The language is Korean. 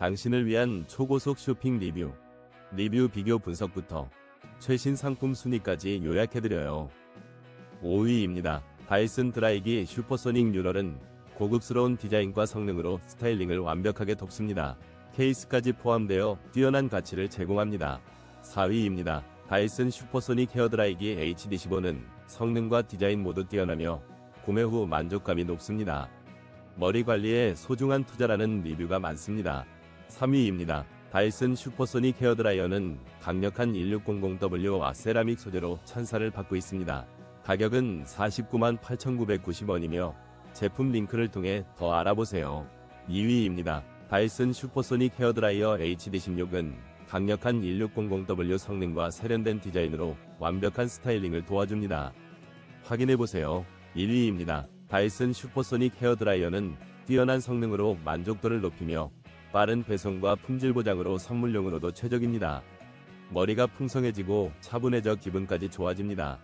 당신을 위한 초고속 쇼핑 리뷰. 리뷰 비교 분석부터 최신 상품 순위까지 요약해드려요. 5위입니다. 다이슨 드라이기 슈퍼소닉 뉴럴은 고급스러운 디자인과 성능으로 스타일링을 완벽하게 돕습니다. 케이스까지 포함되어 뛰어난 가치를 제공합니다. 4위입니다. 다이슨 슈퍼소닉 헤어드라이기 HD15는 성능과 디자인 모두 뛰어나며 구매 후 만족감이 높습니다. 머리 관리에 소중한 투자라는 리뷰가 많습니다. 3위입니다. 다이슨 슈퍼소닉 헤어드라이어는 강력한 1600W와 세라믹 소재로 찬사를 받고 있습니다. 가격은 49만 8,990원이며 제품 링크를 통해 더 알아보세요. 2위입니다. 다이슨 슈퍼소닉 헤어드라이어 HD16은 강력한 1600W 성능과 세련된 디자인으로 완벽한 스타일링을 도와줍니다. 확인해보세요. 1위입니다. 다이슨 슈퍼소닉 헤어드라이어는 뛰어난 성능으로 만족도를 높이며 빠른 배송과 품질 보장으로 선물용으로도 최적입니다. 머리가 풍성해지고 차분해져 기분까지 좋아집니다.